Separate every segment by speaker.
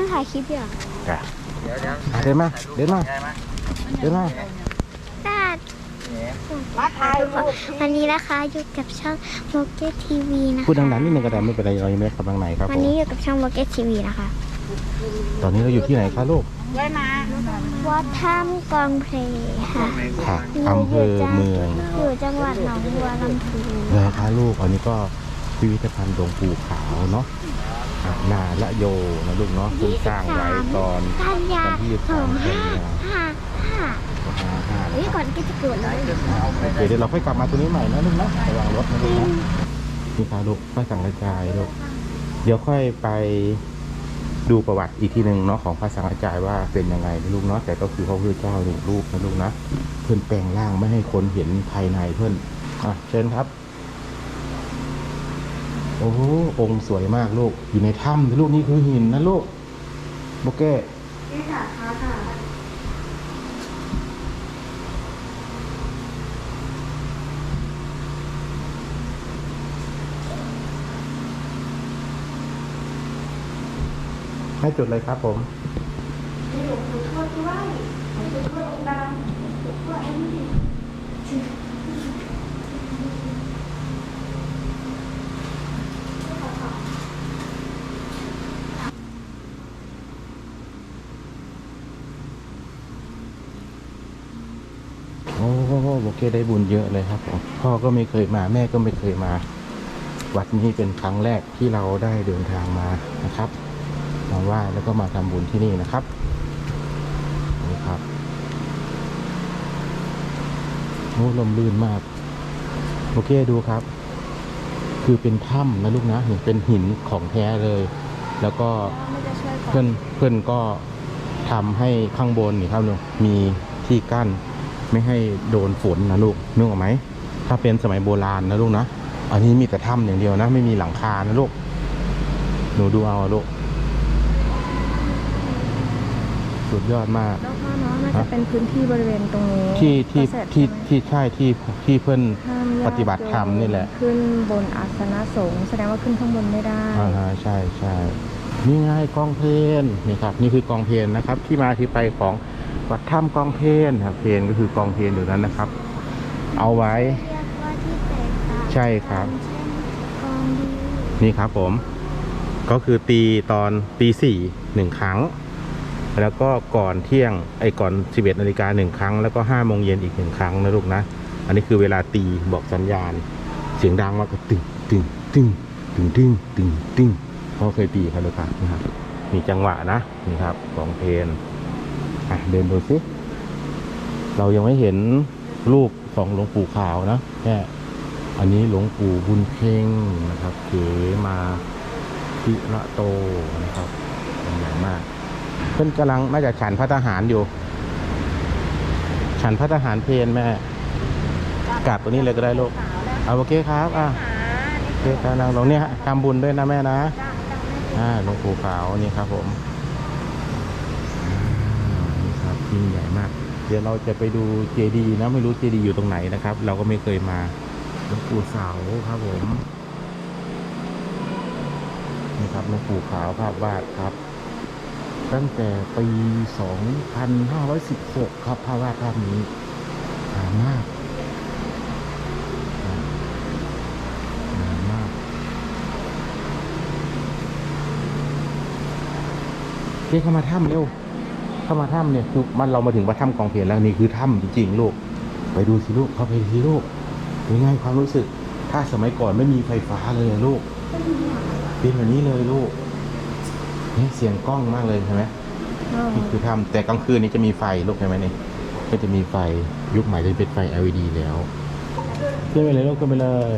Speaker 1: ต้องถ่ายคลิปอย่าง
Speaker 2: จ้ะ
Speaker 3: เดี๋ยวเดี๋ยว
Speaker 2: อะเดินมาเดินมา
Speaker 3: ได้ไหม
Speaker 2: เดินมา
Speaker 1: ตาด
Speaker 3: เนี่ย
Speaker 1: มาถ่ายรูปวันนี้นะคะอยู่กับช่องโ o เก t ทีวีนะคะ
Speaker 2: พูดดังๆนิดนึงก็ได้ไม่เป็นไรเรายังไม่ได้กำลังไหนครับ
Speaker 1: วั
Speaker 2: ผ
Speaker 1: น
Speaker 2: ม
Speaker 1: นี้อยู่กับช่องโ o เก t ทีวีนะคะ
Speaker 2: ตอนนี้เราอยู่ที่ไหนคะลูก
Speaker 1: วัดถ้ำกองเพลค่ะ
Speaker 2: ค่ะอำเภอเมือง
Speaker 1: อยู่จังหวัดหนองบัวลำพู
Speaker 2: นะคะลูกอันนี้ก็พิพิธภัณฑ์หลวงปู่ขาวเนาะอะ นาละโยนะลูกเนาะซึ่งสร้างไว้ตอน
Speaker 1: กันยา
Speaker 2: วันที่
Speaker 1: สอง
Speaker 2: 23กัน
Speaker 1: ห้ายาห้าห้าเฮ้ยก่อนก็จะเกิดเลย
Speaker 2: โอเคเดี๋ยวเราค่อยกลับมาตรงนี้ใหม่นะลูกนะระวังรถนะลูกนะนี่ค่ะลูกพระสังฆจายลูกเดี๋ยวค่อยไปดูประวัติอีกทีหนึ่งเนาะของพระสังฆจายว่าเป็นยังไงนะลูกเนาะแต่ก็คือพระพุทธเจ้าหนึ่งรูปนะลูกนะเพื่อนแปลงร่างไม่ให้คนเห็นภายในเพื่อนอะเชิญครับ โอ้องค์สวยมากลูก อยู่ในถ้ำลูกนี่คือหินนะลูกโบเก้
Speaker 1: นี่ค่ะค่ะ
Speaker 2: ให้จุดเลยครับผม โอ้โอเคได้บุญเยอะเลยครับผมพ่อก็ไม่เคยมาแม่ก็ไม่เคยมา วัดนี้เป็นครั้งแรกที่เราได้เดินทางมานะครับมาไหว้แล้วก็มาทำบุญที่นี่นะครับนี่ครับโอ้ลมลื่นมากโอเคดูครับ คือเป็นถ้ำนะลูกนะนี่เป็นหินของแท้เลย แล้วก็เพื่อนเพื่อนก็ทำให้ข้างบนนี่ครับลูกมีที่กั้น ไม่ให้โดนฝนนะลูกนึกออกไหมถ้าเป็นสมัยโบราณนะลูกนะอันนี้มีแต่ถ้ำอย่างเดียวนะ ไม่มีหลังคานะลูกหนูดูเอาอะลูกสุดยอดมาก
Speaker 1: แล้วพ่อเนาะน่าจะเป็นพื้นที่บริเวณตรงนี้
Speaker 2: ที่ที่
Speaker 1: ก็เสร็จ
Speaker 2: ที่
Speaker 1: ใช่ไหม
Speaker 2: ที่ใช่ที่ที่เพื่อน
Speaker 1: ห้ามญา
Speaker 2: ปฏิบัติธรรมนี่แหละ
Speaker 1: ขึ้นบนอาสนะสงฆ์แสดงว่าขึ้นข้างบนไม่ได้
Speaker 2: อ่าฮะใช่ใช่นี่ไงกองเพลนนี่ครับ นี่คือกองเพลนนะครับ ที่มาที่ไปของ วัดถ้ำกองเพนครับเพนก็คือกองเพนอยู่นั้นนะครับ เอาไว้ใช่ครับ นี่ครับผม ก็คือตีตอนตีสี่หนึ่งครั้ง แล้วก็ก่อนเที่ยงไอ้ก่อนสิบเอ็ดนาฬิกาหนึ่งครั้ง แล้วก็ห้าโมงเย็นอีกหนึ่งครั้งนะลูกนะ อันนี้คือเวลาตีบอกสัญญาณ เสียงดังมากก็ตึงตึงตึงตึงตึงตึงตึงเขาเคยตีครับลูกค้านะครับมีจังหวะนะนี่ครับของเพลน อะเดินดูสิ เรายังไม่เห็นรูปของหลวงปู่ขาวนะแค่อันนี้หลวงปู่บุญเพ่งนะครับเขมาพิระโตนะครับเป็นใหญ่มาก เพื่อนกำลังน่าจะฉันพระทหารอยู่ ฉันพระทหารเพลนแม่กราบตัวนี้เลยก็ได้ลูกเอาโอเคครับ อะโอเคครับนางลงเนี่ยทำบุญด้วยนะแม่นะ อ่าหลวงปู่ขาวนี่ครับผมอ่านี่ครับ ยิ่งใหญ่มาก เดี๋ยวเราจะไปดูเจดีนะไม่รู้เจดีอยู่ตรงไหนนะครับ เราก็ไม่เคยมาหลวงปู่เสาครับผมนี่ครับหลวงปู่ขาวภาพวาดครับ ตั้งแต่ปี 2516 ครับภาพวาดภาพนี้งามมากงามมากเรียกเข้ามาถ้ำเร็ว เข้ามาถ้ำเนี่ยคือมันเรามาถึงว่าถ้ำกองเพลนแล้วนี่คือถ้ำจริงๆลูก ไปดูสิลูกเข้าไปสิลูกเป็นไงความรู้สึก ถ้าสมัยก่อนไม่มีไฟฟ้าเลยอะลูกเป็นแบบนี้เลยลูกนี่เสียงกล้องมากเลยใช่ไหมนี่คือถ้ำแต่กลางคืนนี้จะมีไฟลูกใช่ไหมนี่ก็จะมีไฟยุคใหม่จะเป็นไฟ LED แล้วขึ้นไปเลยลูกขึ้นไปเลย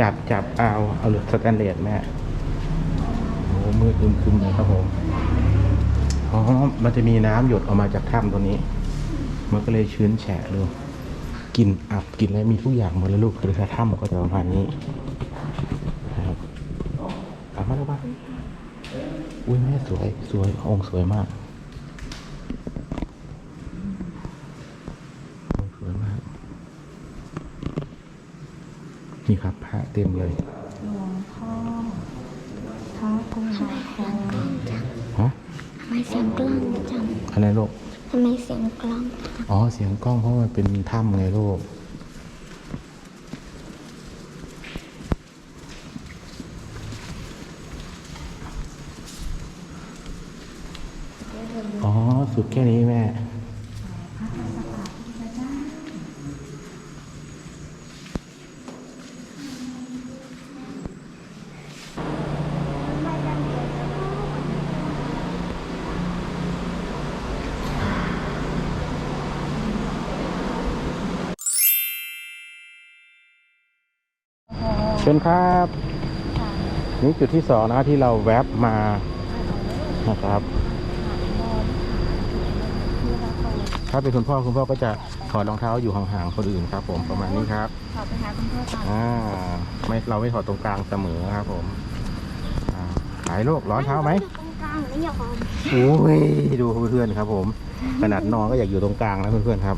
Speaker 2: จับจับเอาเอาเหลือสแตนเลสแม่โอ้ มืดอึมครึมเลยครับผมอ๋อมันจะมีน้ำหยดออกมาจากถ้ำตัวนี้ มันก็เลยชื้นแฉะเลยกลิ่นอับกลิ่นอะไรมีทุกอย่างหมดเลยลูกหรือถ้าถ้ำก็จะประมาณนี้ครับเอามาแล้วป่ะอุ้ยแม่สวยสวยองค์สวยมากองค์สวยมาก นี่ครับพระเต็มเลย
Speaker 3: หลวงพ่อ พระกุมารทอง
Speaker 2: ฮะ
Speaker 1: ทำไมเสียงกล้องจัง
Speaker 2: อะไรลูก
Speaker 1: ทำไมเสียงกล้อง
Speaker 2: อ๋อเสียงกล้องเพราะมันเป็นถ้ำไงลูกอ๋อสุดแค่นี้แม่ เชิญครับนี่จุดที่สองนะครับที่เราแวบมานะครับ ถ้าเป็นคุณพ่อคุณพ่อก็จะถอดรองเท้าอยู่ห่างๆคนอื่นครับผมประมาณนี้ครับ
Speaker 3: ขอไปหาคุณพ่อก่อน
Speaker 2: อ่าไม่เราไม่ถอดตรงกลางเสมอครับผมอ่าขายลูกร้อนเท้าไหม
Speaker 1: ตรงกลางไม่ยอม
Speaker 2: โอ้ยดูเพื่อนๆครับ ผม ขนาดนอนก็อยากอยู่ตรงกลางนะเพื่อนๆครับ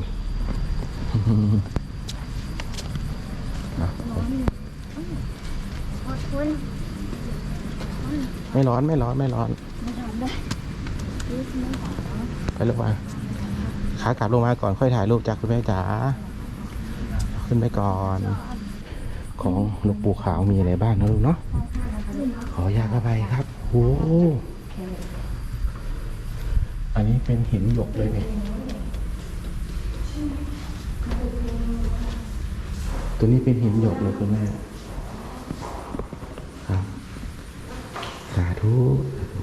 Speaker 2: อะ
Speaker 1: ขอบ คุณ
Speaker 2: ไม่ร้อนไม่ร้อนไม่ร้อน
Speaker 3: ไม่ทำได้
Speaker 2: ไปลูกมาขากลับลงมาก่อนค่อยถ่ายรูปจากคุณแม่จ๋าขึ้นไปก่อน ของหลวงปู่ขาวมีอะไรบ้างนะลูกเนาะขอยากระบายครับโอ้โหอันนี้เป็นหินหยกเลยเนี่ยตัวนี้เป็นหินหยกเลยคุณแม่ครับสา ธุสาธุ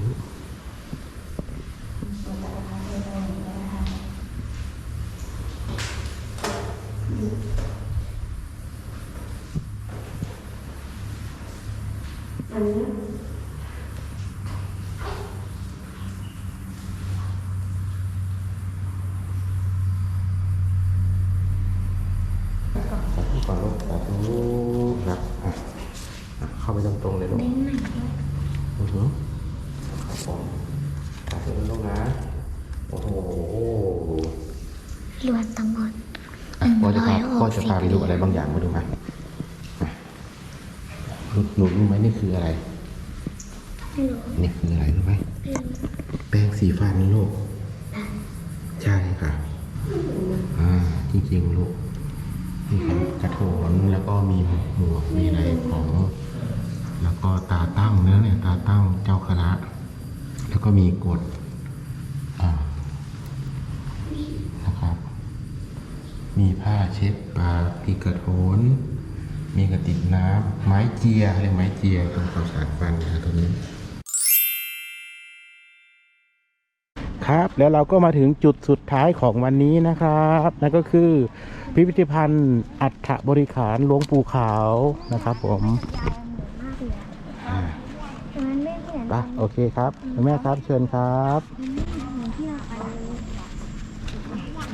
Speaker 2: สาธุก่อนลูกสาธุครับอะอะเข้าไปตรงๆเลยลูก อือหือครับผมสาธุนะลูกนะ โอ้โห
Speaker 1: รวมทั้งหมด
Speaker 2: อะพ่อจะพา
Speaker 1: หนึ่งร้อยหกสิบ
Speaker 2: พ่อจะพาไปดูอะไรบางอย่างมาดูไหมอะหนูหนูรู้ไหมนี่คืออะไร
Speaker 1: ไม่รู้
Speaker 2: นี่คืออะไรรู้ไหม
Speaker 1: ไม่รู้
Speaker 2: แป้งสีฟันลูก ใช่ค่ะ อ่า จริงๆลูกนี่ครับกระโถนแล้วก็มีหมวกมีอะไรของ แล้วก็ตาตั้งเนื้อเนี่ยตาตั้งเจ้าคณะ แล้วก็มีกฎนะครับ มีผ้าเช็ดปากมีกระโถน มีกระติกน้ำไม้เจียเรียกไม้เจียตรงความสะอาดฟันนะตรงนี้ครับแล้วเราก็มาถึงจุดสุดท้ายของวันนี้นะครับนั่นก็คือพิพิธภัณฑ์อัฐบริขารหลวงปู่ขาวนะครับผม
Speaker 1: ยาวเหมือนมากเลย
Speaker 2: อ่า
Speaker 1: แต่มัน ไม่เหมือน
Speaker 2: ไปโอเคครับคุณแม่ครับเชิญครับ
Speaker 1: เหมือนที่เราไปเลย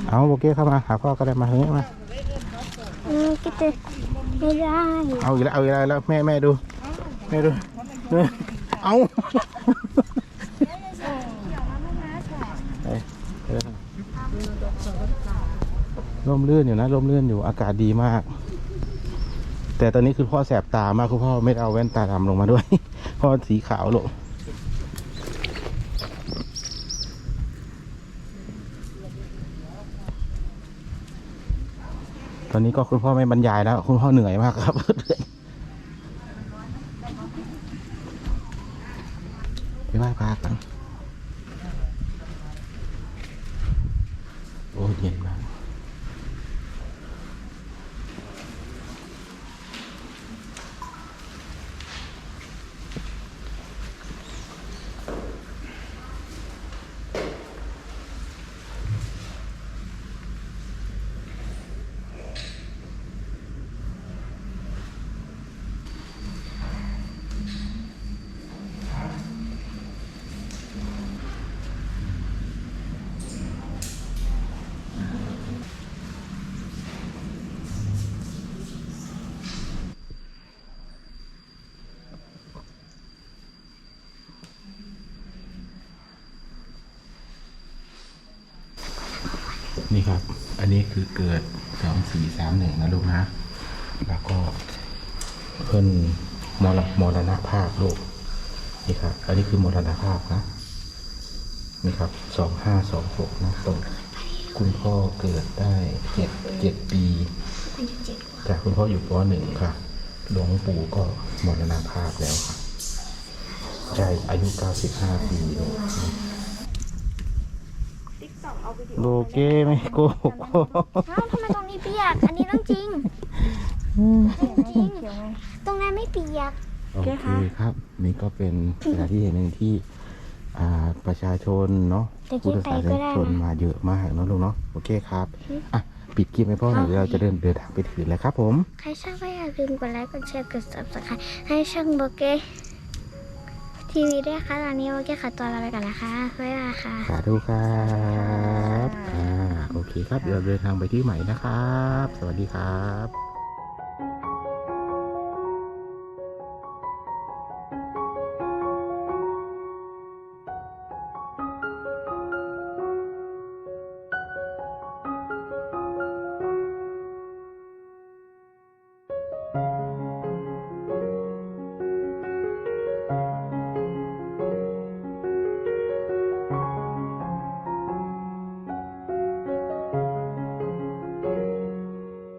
Speaker 2: เอาโอเคเข้ามาหาพ่อก็ได้มาเฮ้ยมา
Speaker 1: เออก็จะไม่ได้
Speaker 2: เอาอีกแล้วเอาอีกแล้วแล้วแม่แม่ดูแม่ดูเนอะเอาไปไปเลยร่มรื่นอยู่นะร่มรื่นอยู่อากาศดีมาก แต่ตอนนี้คือพ่อแสบตามากคุณพ่อไม่ได้เอาแว่นตาดำลงมาด้วย พ่อสีขาวลง ตอนนี้ก็คุณพ่อไม่บรรยายแล้ว คุณพ่อเหนื่อยมากครับ ไปไหว้พระกัน โอ้เย็นมาก นี่ครับ อันนี้คือเกิดสองสี่สามหนึ่งนะลูกนะ แล้วก็เพิ่นมรมรณภาพลูกนี่ครับ อันนี้คือมรณภาพนะนี่ครับสองห้าสองหกนะตรงคุณพ่อเกิดได้เจ็ดเจ็ดปี
Speaker 1: อายุเจ็ดขวบ
Speaker 2: แต่คุณพ่ออยู่ปหนึ่งค่ะ หลวงปู่ก็มรณภาพแล้วค่ะ ใช่ อายุ95ปีลูก โลเก้ไม่โกหก
Speaker 1: อ้าวทำไมตรงนี้เปียก อันนี้เรื่องจริง จริง
Speaker 3: เขียวไง
Speaker 1: ตรงนั้นไม่เปียก
Speaker 2: โอเคครับ นี่ก็เป็นสถานที่แห่งหนึ่งที่อ่าประชาชนเนาะ
Speaker 1: แต่กิ
Speaker 2: พุท
Speaker 1: น
Speaker 2: ธ
Speaker 1: ไป
Speaker 2: ศาส
Speaker 1: ก็
Speaker 2: นิ
Speaker 1: ได้
Speaker 2: กชน
Speaker 1: นะ
Speaker 2: มาเยอะมากเนาะลูกเนาะโอเคครับอะปิดคลิปให้พ่อหน่อยเดี๋ยวเราจะเดินเดินทางไปถึงแล้วครับ ผม
Speaker 1: ใครชอบก็อย่าลืมกดไลค์กดแชร์กด subscribe ให้ช่องโบเก้ทีวีด้วยค่ะตอนนี้โบเก้ขอตัวลาไปก่อนนะคะบ๊ายบายค่ะ
Speaker 2: สาธุครับอ่า โอเคครับเดี๋ยวเราเดินทางไปที่ใหม่นะครับ สวัสดีครับ